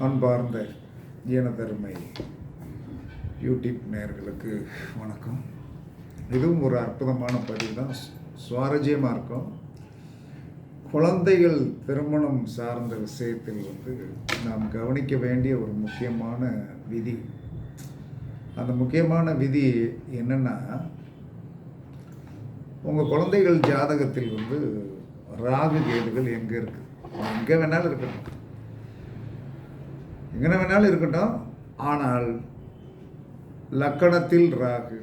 அன்பார்ந்த ஈனதருமை யூடியூப் நேர்களுக்கு வணக்கம். இதுவும் ஒரு அற்புதமான பதிவு தான். சுவாரஸ்யமாக இருக்கும். குழந்தைகள் திருமணம் சார்ந்த விஷயத்தில் வந்து நாம் கவனிக்க வேண்டிய ஒரு முக்கியமான விதி. அந்த முக்கியமான விதி என்னென்னா உங்கள் குழந்தைகள் ஜாதகத்தில் வந்து ராகு கேதுகள் எங்கே இருக்குது எங்கே வேணாலும் இருக்கணும் எங்கே வேணாலும் இருக்கட்டும். ஆனால் லக்கணத்தில் ராகு.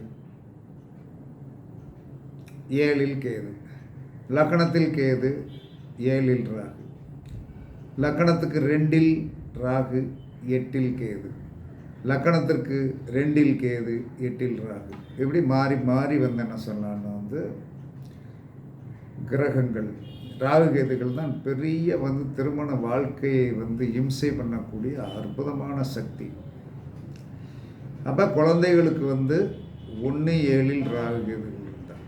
ஏழில் கேது. லக்கணத்தில் கேது ஏழில் ராகு. லக்கணத்துக்கு ரெண்டில் ராகு எட்டில் கேது. லக்கணத்திற்கு ரெண்டில் கேது எட்டில் ராகு. இப்படி மாறி மாறி வந்து என்ன சொல்லலாம்னா வந்து கிரகங்கள். ராகு கேதுகள் தான் பெரிய வந்து திருமண வாழ்க்கையை வந்து இம்சை பண்ணக்கூடிய அற்புதமான சக்தி. அப்போ குழந்தைகளுக்கு வந்து ஒன்று ஏழில் ராகு கேதுகள் இருந்தால்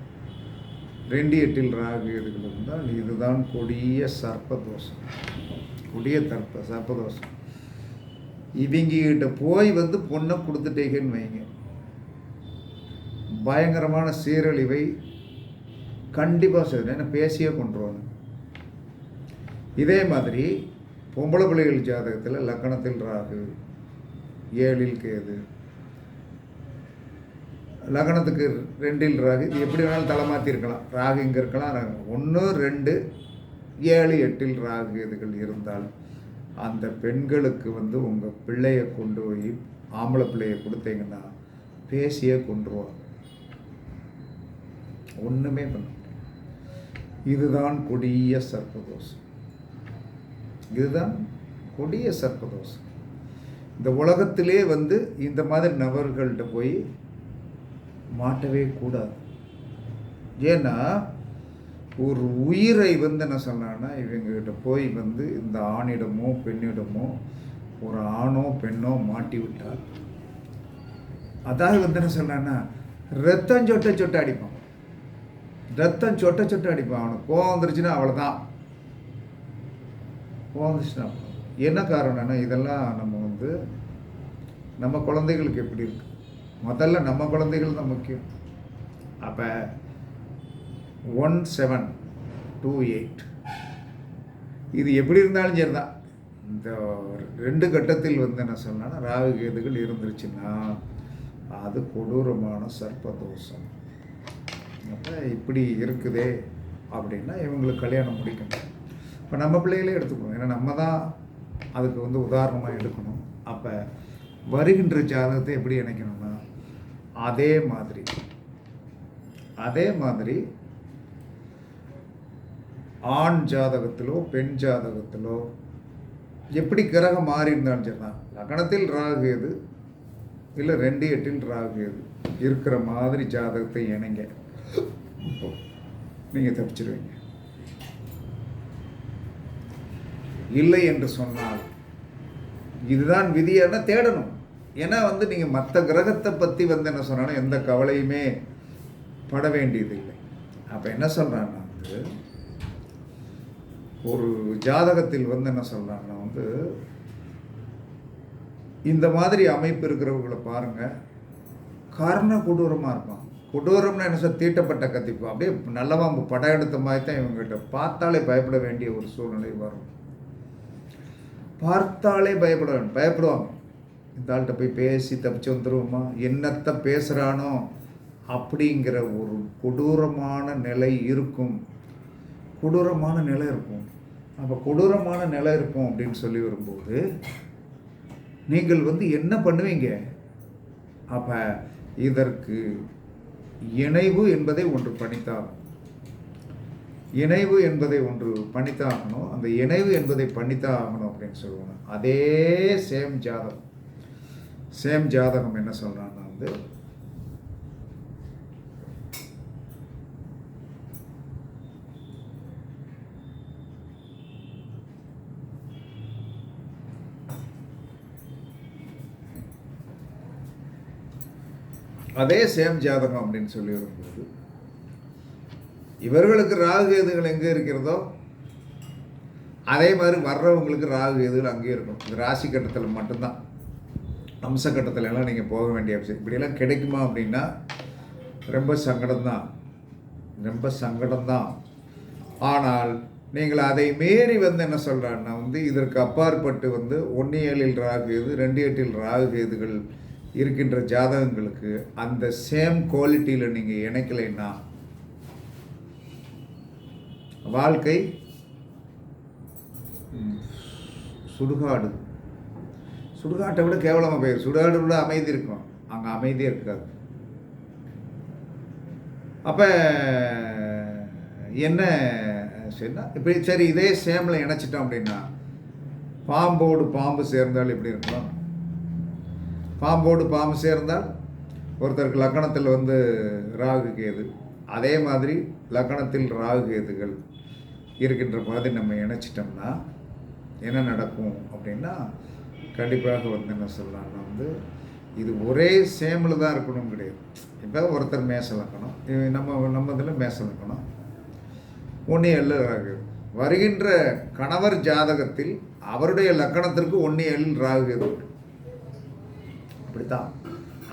ரெண்டு எட்டில் ராகு கேதுகள் இருந்தால் இதுதான் கொடிய சர்ப்பதோஷம். கொடிய தர்ப்ப சர்ப்பதோஷம். இவங்ககிட்ட போய் வந்து பொண்ணை கொடுத்துட்டீங்கன்னு வைங்க. பயங்கரமான சீரழிவை கண்டிப்பாக செய்யணும். ஏன்னா பேசியே கொண்டுருவாங்க. இதே மாதிரி பொம்பளை பிள்ளைகள் ஜாதகத்தில் லக்கணத்தில் ராகு ஏழில் கேது. லக்னத்துக்கு ரெண்டில் ராகு. இது எப்படி வேணாலும் தலை மாற்றிருக்கலாம் ராகு இங்கே இருக்கலாம் ராகு ஒன்று ரெண்டு ஏழு எட்டில் ராகு இதுகள் இருந்தால் அந்த பெண்களுக்கு வந்து உங்கள் பிள்ளையை கொண்டு போய் ஆம்பளை பிள்ளையை கொடுத்தீங்கன்னா பேசியே கொண்டுருவாங்க ஒன்றுமே பண்ண இதுதான் கொடிய சர்ப்பதோஷம். இதுதான் கொடிய சர்ப்பதோஷம். இந்த உலகத்திலே வந்து இந்த மாதிரி நபர்கள்ட்ட போய் மாட்டவே கூடாது. ஏன்னா ஒரு உயிரை வந்து என்ன சொன்னான்னா இவங்ககிட்ட போய் வந்து இந்த ஆணிடமோ பெண்ணிடமோ ஒரு ஆணோ பெண்ணோ மாட்டி விட்டால். அதாவது வந்து என்ன சொன்னான்னா ரத்தம் சொட்ட சொட்ட அடிப்பான். ரத்தம் சொட்ட சொட்ட அடிப்பான். அவனுக்கு கோவம் வந்துருச்சுன்னா அவ்வளோதான் கோவம் என்ன காரணம்னா இதெல்லாம் நம்ம வந்து நம்ம குழந்தைகளுக்கு எப்படி இருக்கு? முதல்ல நம்ம குழந்தைகள் தான் முக்கியம். அப்போ ஒன் செவன் டூ எயிட் இது எப்படி இருந்தாலும் சரி தான் இந்த ரெண்டு கட்டத்தில் வந்து என்ன சொன்னால் ராகு கேதுகள் இருந்துருச்சுன்னா அது கொடூரமான சர்ப்பதோஷம். அப்போ இப்படி இருக்குதே அப்படின்னா இவங்களுக்கு கல்யாணம் முடிக்கணும். இப்போ நம்ம பிள்ளைகளே எடுத்துக்கணும். ஏன்னா நம்ம தான் அதுக்கு வந்து உதாரணமாக எடுக்கணும். அப்போ வருகின்ற ஜாதகத்தை எப்படி இணைக்கணும்னா அதே மாதிரி அதே மாதிரி ஆண் ஜாதகத்திலோ பெண் ஜாதகத்திலோ எப்படி கிரகம் மாறி இருந்தாலும் சரி லக்னத்தில் ராகு எது? இல்லை ரெண்டு எட்டில் ராகு எது? இருக்கிற மாதிரி ஜாதகத்தை இணைங்க. நீங்கள் தப்பிச்சிருவீங்க. இல்லை என்று சொன்னால் இதுதான் விதியான தேடணும். ஏன்னா வந்து நீங்கள் மற்ற கிரகத்தை பற்றி வந்து என்ன சொன்னாலும் எந்த கவலையுமே பட வேண்டியதில்லை. அப்போ என்ன சொல்கிறான்னா வந்து ஒரு ஜாதகத்தில் வந்து என்ன சொல்கிறாங்கன்னா வந்து இந்த மாதிரி அமைப்பு இருக்கிறவங்களை பாருங்கள் கர்ண கொடூரமாக இருப்பான். கொடூரம்னு என்ன சார் தீட்டப்பட்ட கத்திப்பு. அப்படியே நல்லவாம்பு படம் எடுத்த மாதிரி தான் இவங்ககிட்ட பார்த்தாலே பயப்பட வேண்டிய ஒரு சூழ்நிலை வரும். பார்த்தாலே பயப்பட பயப்படுவாங்க இந்த ஆள்கிட்ட போய் பேசி தப்பிச்சு வந்துடுவோமா என்னத்தை பேசுகிறானோ அப்படிங்கிற ஒரு கொடூரமான நிலை இருக்கும். கொடூரமான நிலை இருக்கும். அப்போ கொடூரமான நிலை இருக்கும் அப்படின்னு சொல்லி வரும்போது நீங்கள் வந்து என்ன பண்ணுவீங்க? அப்போ இதற்கு இணைவு என்பதை ஒன்று பண்ணித்தான் இணைவு என்பதை ஒன்று பண்ணித்தான் ஆகணும். அந்த இணைவு என்பதை பண்ணித்தான் ஆகணும் அப்படின்னு சொல்லுவாங்க. அதே சேம் ஜாதகம். சேம் ஜாதகம் என்ன சொல்கிறான்னா வந்து அதே சேம் ஜாதகம் அப்படின்னு சொல்லி வரும்போது இவர்களுக்கு ராகு கேதுகள் எங்கே இருக்கிறதோ அதே மாதிரி வர்றவங்களுக்கு ராகு எதுவும் அங்கேயும் இருக்கும் இது ராசி கட்டத்தில் மட்டும்தான். அம்ச கட்டத்தில் எல்லாம் நீங்கள் போக வேண்டிய அவசியம். இப்படியெல்லாம் கிடைக்குமா அப்படின்னா ரொம்ப சங்கடம்தான். ரொம்ப சங்கடம்தான். ஆனால் நீங்கள் அதை மீறி வந்து என்ன சொல்கிறான்னா வந்து இதற்கு அப்பாற்பட்டு வந்து ஒன்று ஏழில் ராகு எது ரெண்டு எட்டில் ராகு கேதுகள் இருக்கின்ற ஜாதகங்களுக்கு அந்த சேம் குவாலிட்டியில் நீங்கள் இணைக்கலைன்னா வாழ்க்கை சுடுகாடு. சுடுகாட்டை விட கேவலமாக போயிடும் சுடுகாடு விட அமைதி இருக்கும். அங்கே அமைதியே இருக்காது. அப்போ என்ன சரினா இப்படி சரி இதே சேமில் இணைச்சிட்டோம் அப்படின்னா பாம்போடு பாம்பு சேர்ந்தால் எப்படி இருக்கும்? பாம்போடு பாம்பு சேர்ந்தால் ஒருத்தருக்கு லக்கணத்தில் வந்து ராகு கேது. அதே மாதிரி லக்கணத்தில் ராகு கேதுகள். இருக்கின்ற மாதிரி நம்ம இணைச்சிட்டோம்னா என்ன நடக்கும் அப்படின்னா கண்டிப்பாக வந்து என்ன சொல்லலாம்னா வந்து இது ஒரே சேமில் தான் இருக்கணும் கிடையாது. இப்போ ஒருத்தர் மேசலக்கணும் நம்ம நம்ம இதில் மேச லக்கணம் ஒன்று ஏழு ராகு. வருகின்ற கணவர் ஜாதகத்தில் அவருடைய லக்கணத்திற்கு ஒன்றே எல் ராகு கேது உண்டு. அப்படித்தான்.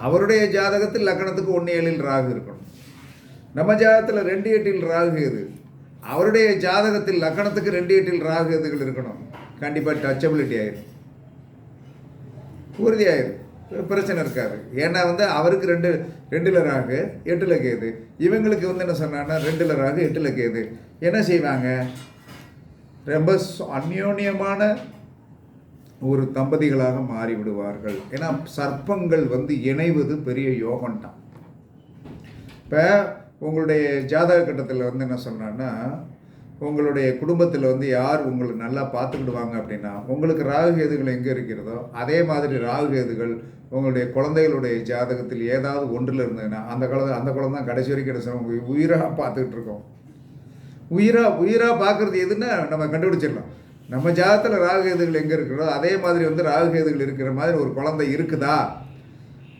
அவருடைய ஜாதகத்தில் லக்கணத்துக்கு ஒன்று ஏழில் ராகு இருக்கணும். நம்ம ஜாதகத்தில் ரெண்டு எட்டில் ராகு எது? அவருடைய ஜாதகத்தில் லக்கணத்துக்கு ரெண்டு எட்டில் ராகு எதுகள் இருக்கணும்? கண்டிப்பாக டச்சபிலிட்டி ஆயிரும். உறுதியாயிரும். பிரச்சனை இருக்காது. ஏன்னா வந்து அவருக்கு ரெண்டு ரெண்டில் ராகு எட்டில் கேது. இவங்களுக்கு வந்து என்ன சொன்னான்னா ரெண்டில் ராகு எட்டில் கேது. என்ன செய்வாங்க? ரொம்ப அந்யோன்யமான ஒரு தம்பதிகளாக மாறி விடுவார்கள் ஏன்னா சர்ப்பங்கள் வந்து இணைவது பெரிய யோகம்தான். இப்போ உங்களுடைய ஜாதக கட்டத்தில் வந்து என்ன சொன்னான்னா உங்களுடைய குடும்பத்தில் வந்து யார் உங்களை நல்லா பார்த்துக்கிடுவாங்க அப்படின்னா உங்களுக்கு ராகு கேதுகள் எங்கே இருக்கிறதோ அதே மாதிரி ராகு கேதுகள் உங்களுடைய குழந்தைகளுடைய ஜாதகத்தில் ஏதாவது ஒன்றில் இருந்ததுன்னா அந்த குழந்தை அந்த குழந்தை கடைசி வரைக்கும் என்ன செய்வோம், உயிராக பார்த்துக்கிட்டு இருக்கோம். உயிராக உயிராக பார்க்குறது எதுன்னா நம்ம கண்டுபிடிச்சிடலாம். நம்ம ஜாதகத்தில் ராகுகேதுகள் எங்கே இருக்கிறதோ அதே மாதிரி வந்து ராகுகேதுகள் இருக்கிற மாதிரி ஒரு குழந்தை இருக்குதா?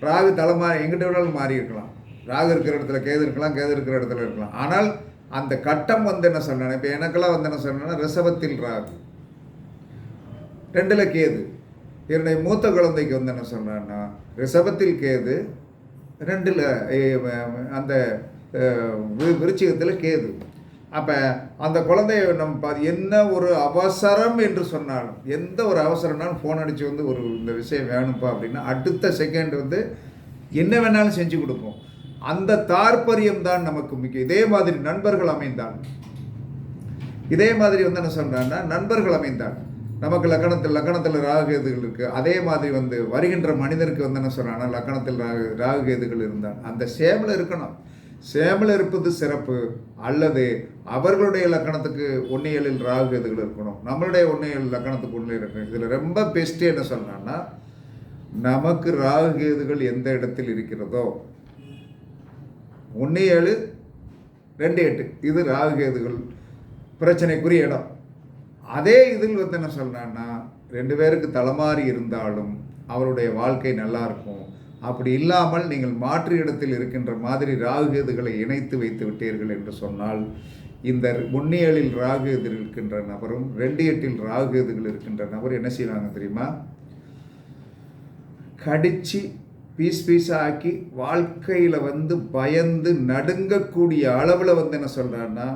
ராகு தலைமா எங்கிட்ட வேணாலும் மாறி இருக்கலாம். ராகு இருக்கிற இடத்துல கேது இருக்கலாம் கேது இருக்கிற இடத்துல இருக்கலாம். ஆனால் அந்த கட்டம் வந்து என்ன சொன்னேன் இப்போ எனக்கெல்லாம் வந்து என்ன சொன்னேன்னா ரிசவத்தில் ராகு. ரெண்டில் கேது. என்னுடைய மூத்த குழந்தைக்கு வந்து என்ன சொன்னான்னா ரிசபத்தில் கேது ரெண்டில் அந்த விருச்சிகத்தில் கேது. அப்போ அந்த குழந்தைய நம்ம பா- என்ன ஒரு அவசரம் என்று சொன்னாலும் எந்த ஒரு அவசரம்னாலும் ஃபோன் அடித்து வந்து ஒரு இந்த விஷயம் வேணும்ப்பா அப்படின்னா அடுத்த செகண்ட் வந்து என்ன வேணாலும் செஞ்சு கொடுப்போம். அந்த தாற்பயம் தான் நமக்கு முக்கியம். இதே மாதிரி நண்பர்கள் அமைந்தான். இதே மாதிரி வந்து என்ன சொல்கிறான்னா நண்பர்கள் அமைந்தான். நமக்கு லக்கணத்தில் லக்கணத்தில் ராகுகேதுகள் இருக்குது அதே மாதிரி வந்து வருகின்ற மனிதருக்கு வந்து என்ன சொல்கிறாங்கன்னா லக்கணத்தில் ராகு ராகுகேதுகள் இருந்தான். அந்த சேமில் இருக்கணும். சேமில் இருப்பது சிறப்பு. அல்லது அவர்களுடைய லக்கணத்துக்கு ஒன்னியலில் ராகுகேதுகள் இருக்கணும். நம்மளுடைய ஒன்னியல் லக்கணத்துக்கு ஒன்று இருக்கணும் இதில் ரொம்ப பெஸ்ட்டு என்ன சொல்கிறான்னா நமக்கு ராகுகேதுகள் எந்த இடத்தில் இருக்கிறதோ ஒன்று ஏழு ரெண்டு எட்டு. இது ராகுகேதுகள் பிரச்சனைக்குரிய இடம். அதே இதில் வந்து என்ன சொல்கிறேன்னா ரெண்டு பேருக்கு தலைமாறி இருந்தாலும் அவருடைய வாழ்க்கை நல்லா இருக்கும். அப்படி இல்லாமல் நீங்கள் மாற்று இடத்தில் இருக்கின்ற மாதிரி ராகுகேதுகளை இணைத்து வைத்து விட்டீர்கள் என்று சொன்னால் இந்த முன்னியலில் ராகுகேது இருக்கின்ற நபரும் ரெண்டு எட்டில் ராகுகேதுகள் இருக்கின்ற நபர் என்ன செய்வாங்க தெரியுமா? கடிச்சு பீஸ் பீஸாக ஆக்கி வாழ்க்கையில் வந்து பயந்து நடுங்கக்கூடிய அளவில் வந்து என்ன சொல்கிறான்னா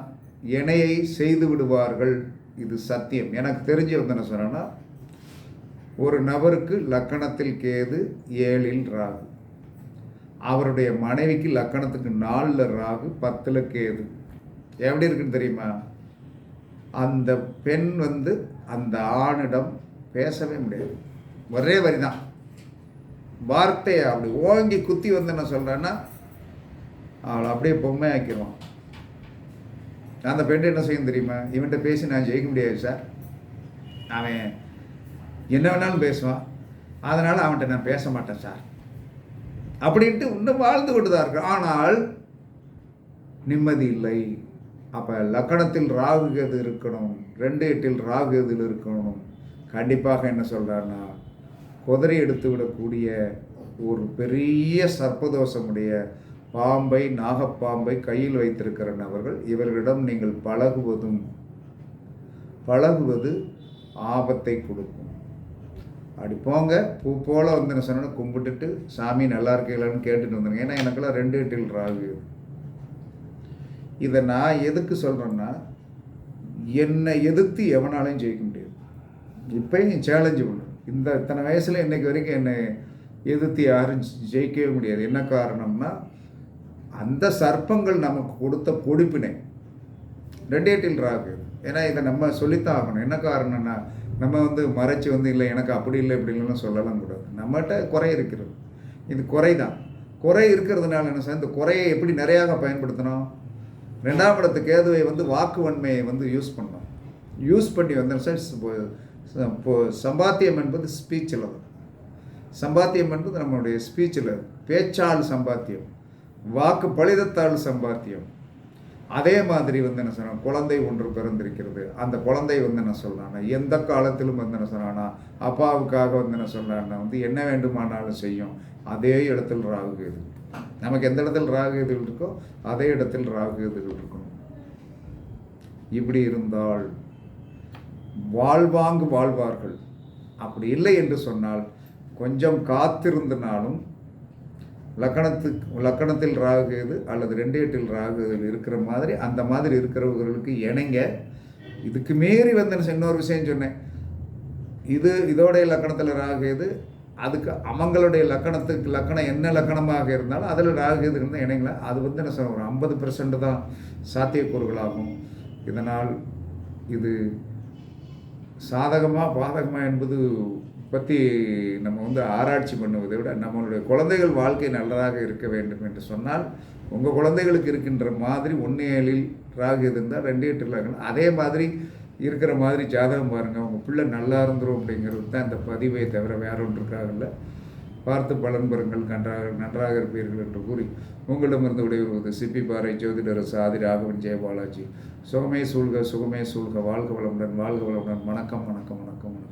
இணையை செய்து விடுவார்கள். இது சத்தியம். எனக்கு தெரிஞ்சு வந்து என்ன சொல்கிறேன்னா ஒரு நபருக்கு லக்கணத்தில் கேது ஏழில் ராகு. அவருடைய மனைவிக்கு லக்கணத்துக்கு நாலில் ராகு பத்தில் கேது. எப்படி இருக்குன்னு தெரியுமா? அந்த பெண் வந்து அந்த ஆணிடம் பேசவே முடியாது. ஒரே வரி தான் வார்த்தையை அப்படி ஓங்கி குத்தி வந்து என்ன சொல்கிறேன்னா அவளை அப்படியே பொம்மை ஆக்கிடுவான் அந்த பெண் என்ன செய்யும் தெரியுமா? இவன்கிட்ட பேசி நான் ஜெயிக்க முடியாது சார். அவன் என்ன வேணாலும் பேசுவான். அதனால் அவன்கிட்ட நான் பேச மாட்டேன் சார். அப்படின்ட்டு இன்னும் வாழ்ந்து கொண்டு தான் இருக்கு ஆனால் நிம்மதி இல்லை. அப்போ லக்கணத்தில் ராகு எது இருக்கணும்? ரெண்டு எட்டில் ராகு எதில் இருக்கணும்? கண்டிப்பாக என்ன சொல்கிறான்னா குதிரை எடுத்து விடக்கூடிய ஒரு பெரிய சர்ப்பதோஷமுடைய பாம்பை நாகப்பாம்பை கையில் வைத்திருக்கிற நபர்கள் இவர்களிடம் நீங்கள் பழகுவதும் பழகுவது ஆபத்தை கொடுக்கும். அப்படி போங்க பூ போல வந்து என்ன சொன்னா கும்பிட்டுட்டு சாமி நல்லா இருக்கீங்களான்னு கேட்டுட்டு வந்துருங்க. ஏன்னா எனக்கெல்லாம் ரெண்டு எட்டில் ராகு. இதை நான் எதுக்கு சொல்கிறேன்னா என்னை எதிர்த்து எவனாலையும் ஜெயிக்க முடியாது. இப்போயும் சேலஞ்சு பண்ணு. இந்த இத்தனை வயசில் இன்னைக்கு வரைக்கும் என்னை எதிர்த்து யாரும் ஜெயிக்கவே முடியாது. என்ன காரணம்னா அந்த சர்ப்பங்கள் நமக்கு கொடுத்த பொடிப்பினை. ரெண்டேட்டில் ராகு. ஏன்னா இதை நம்ம சொல்லித்தான் ஆகணும். என்ன காரணம்னா நம்ம வந்து மறைச்சி வந்து இல்லை எனக்கு அப்படி இல்லை இப்படி இல்லைன்னு சொல்லலாம் கூடாது நம்மகிட்ட குறை இருக்கிறது. இது குறை தான் குறை இருக்கிறதுனால என்ன சார் இந்த குறையை எப்படி நிறையாக பயன்படுத்தணும்? ரெண்டாம் இடத்து கேதுவை வந்து வாக்கு வன்மையை வந்து யூஸ் பண்ணோம் யூஸ் பண்ணி வந்து சார் இப்போது சம்பாத்தியம் என்பது ஸ்பீச்சில் தான் சம்பாத்தியம் என்பது நம்மளுடைய ஸ்பீச்சில் பேச்சால் சம்பாத்தியம் வாக்கு பலிதத்தால் சம்பாத்தியம். அதே மாதிரி வந்து என்ன சொன்னால் குழந்தை ஒன்று பிறந்திருக்கிறது. அந்த குழந்தை வந்து என்ன சொல்றானா எந்த காலத்திலும் வந்து என்ன சொன்னான்னா அப்பாவுக்காக வந்து என்ன சொல்றானா வந்து என்ன வேண்டுமானாலும் செய்யும். அதே இடத்தில் ராகு இது நமக்கு எந்த இடத்தில் ராகு இதுகள் இருக்கோ அதே இடத்தில் ராகு இதுகள் இருக்கணும். இப்படி இருந்தால் வாழ்வாங்கு வாழ்வார்கள். அப்படி இல்லை என்று சொன்னால் கொஞ்சம் காத்திருந்தனாலும் லக்கணத்துக்கு லக்கணத்தில் ராகுது அல்லது ரெண்டு எட்டில் ராகுகள் இருக்கிற மாதிரி அந்த மாதிரி இருக்கிறவர்களுக்கு இணைங்க. இதுக்கு மீறி வந்து இன்னொரு விஷயம் சொன்னேன். இது இதோடைய லக்கணத்தில் ராகுது அதுக்கு அவங்களுடைய லக்கணத்துக்கு லக்கணம் என்ன லக்கணமாக இருந்தாலும் அதில் ராகுது இருந்தால் இணைங்களா? அது வந்து என்ன சொல்ல ஒரு ஐம்பது பெர்சன்ட் தான் சாத்தியக்கூறுகளாகும். இதனால் இது சாதகமாக பாதகமாக என்பது பற்றி நம்ம வந்து ஆராய்ச்சி பண்ணுவதை விட நம்மளுடைய குழந்தைகள் வாழ்க்கை நல்லதாக இருக்க வேண்டும் என்று சொன்னால் உங்கள் குழந்தைகளுக்கு இருக்கின்ற மாதிரி ஒன்று ஏழில் ராகு இருந்தால் ரெண்டு எட்டில் இருக்கணும் அதே மாதிரி இருக்கிற மாதிரி ஜாதகம் பாருங்கள் உங்கள் பிள்ளை நல்லா இருந்துரும் அப்படிங்கிறது தான் இந்த பதிவை தவிர வேற ஒன்று இல்லை. பார்த்து பலன் பெறுங்கள் நன்றாக நன்றாக இருப்பீர்கள் என்று கூறி உங்களிடமிருந்து விடைபெறுவது சிப்பி பாறை ஜோதிடர் சாதி ராகவன் ஜெயபாலாஜி சுகமே சூழ்க சுகமே சூழ்க. வாழ்க வளமுடன் வாழ்க வளமுடன். வணக்கம் வணக்கம் வணக்கம் வணக்கம்.